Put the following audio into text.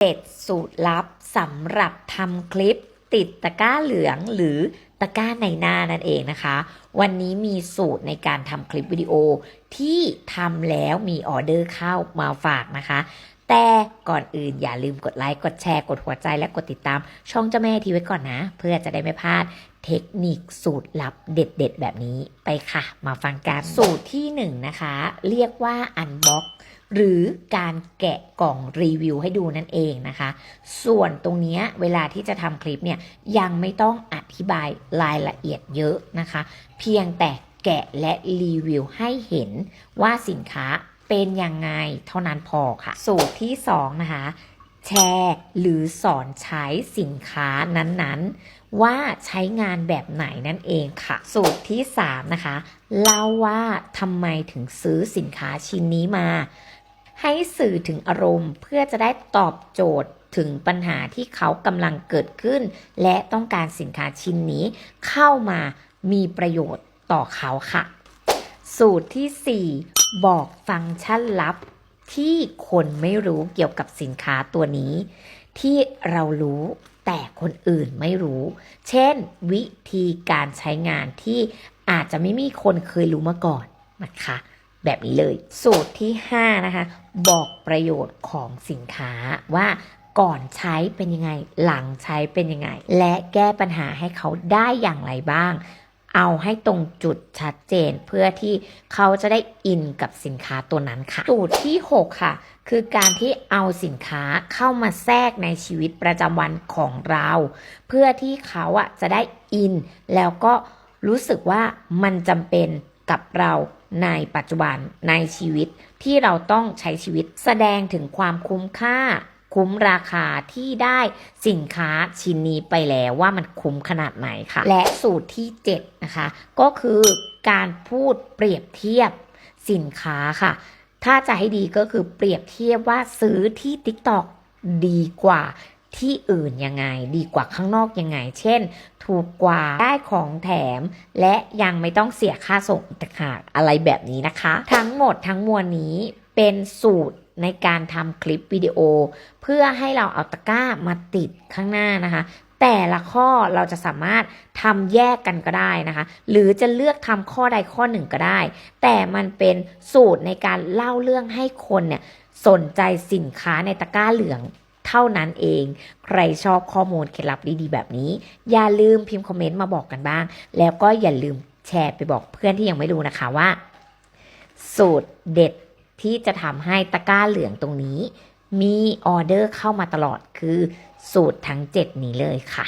เจ็ดสูตรลับสำหรับทำคลิปติดตะกร้าเหลืองหรือตะกร้าในหน้านั่นเองนะคะ วันนี้มีสูตรในการทำคลิปวิดีโอที่ทำแล้วมีออเดอร์เข้ามาฝากนะคะ แต่ก่อนอื่นอย่าลืมกดไลค์กดแชร์กดหัวใจและกดติดตาม ช่องเจ้าแม่ทีไว้ก่อนนะ เพื่อจะได้ไม่พลาดเทคนิคสูตรลับเด็ด ๆ แบบนี้ไปค่ะ มาฟังกันสูตรที่หนึ่งนะคะ เรียกว่าอันบ็อกหรือการแกะกล่องรีวิวให้ดูนั่นเองนะคะ ส่วนตรงนี้เวลาที่จะทำคลิปเนี่ยยังไม่ต้องอธิบายรายละเอียดเยอะนะคะ เพียงแต่แกะและรีวิวให้เห็นว่าสินค้า เป็นยังไงเท่านั้นพอค่ะ สูตรที่สองนะคะ แชร์หรือสอนใช้สินค้านั้นๆ ว่าใช้งานแบบไหนนั่นเองค่ะ สูตรที่ 3 นะคะ เล่าว่าทำไมถึงซื้อสินค้าชิ้นนี้มา ให้สื่อถึงอารมณ์เพื่อจะได้ตอบโจทย์ถึงปัญหาที่เขากำลังเกิดขึ้น และต้องการสินค้าชิ้นนี้เข้ามามีประโยชน์ต่อเขาค่ะ สูตรที่ 4 บอกฟังก์ชันลับ ที่คนไม่รู้เกี่ยวกับสินค้าตัวนี้ ที่เรารู้แต่คนอื่นไม่รู้ เช่น วิธีการใช้งานที่อาจจะไม่มีคนเคยรู้มาก่อนนะคะ แบบนี้เลย สูตรที่ 5 นะคะ บอกประโยชน์ของสินค้าว่าก่อนใช้เป็นยังไง หลังใช้เป็นยังไง และแก้ปัญหาให้เขาได้อย่างไรบ้าง เอาให้ตรงจุดชัดเจน เพื่อที่เขาจะได้อินกับสินค้าตัวนั้นค่ะ สูตรที่ 6 ค่ะ คือการที่เอาสินค้าเข้ามาแทรกในชีวิตประจำวันของเรา เพื่อที่เขาอะจะได้อิน แล้วก็รู้สึกว่ามันจำเป็นกับเราในปัจจุบันในชีวิตที่เราต้องใช้ชีวิตแสดงถึงความคุ้มค่า คุ้มราคาที่ได้สินค้าชิ้นนี้ไปแล้วว่ามันคุ้มขนาดไหนค่ะ และสูตรที่ 7 นะคะ ก็คือการพูดเปรียบเทียบสินค้าค่ะ ถ้าจะให้ดีก็คือเปรียบเทียบว่าซื้อที่ TikTok ดีกว่าที่อื่นยังไง ดีกว่าข้างนอกยังไง เช่น ถูกกว่าได้ของแถม และยังไม่ต้องเสียค่าส่งต่างหากอะไรแบบนี้นะคะ ทั้งหมดทั้งมวลนี้เป็นสูตร ในการทำคลิปวิดีโอ เพื่อให้เราเอาตะกร้ามาติดข้างหน้านะคะ แต่ละข้อเราจะสามารถทำแยกกันก็ได้นะคะ หรือจะเลือกทำข้อใดข้อหนึ่งก็ได้ แต่มันเป็นสูตรในการเล่าเรื่องให้คนเนี่ยสนใจสินค้าในตะกร้าเหลืองเท่านั้นเอง ใครชอบข้อมูลเคล็ดลับดีๆแบบนี้ อย่าลืมพิมพ์คอมเมนต์มาบอกกันบ้าง แล้วก็อย่าลืมแชร์ไปบอกเพื่อนที่ยังไม่รู้นะคะว่า สูตรเด็ด ที่จะทำให้ตะกร้าเหลืองตรงนี้ มีออเดอร์เข้ามาตลอดคือสูตรทั้ง 7 นี้เลยค่ะ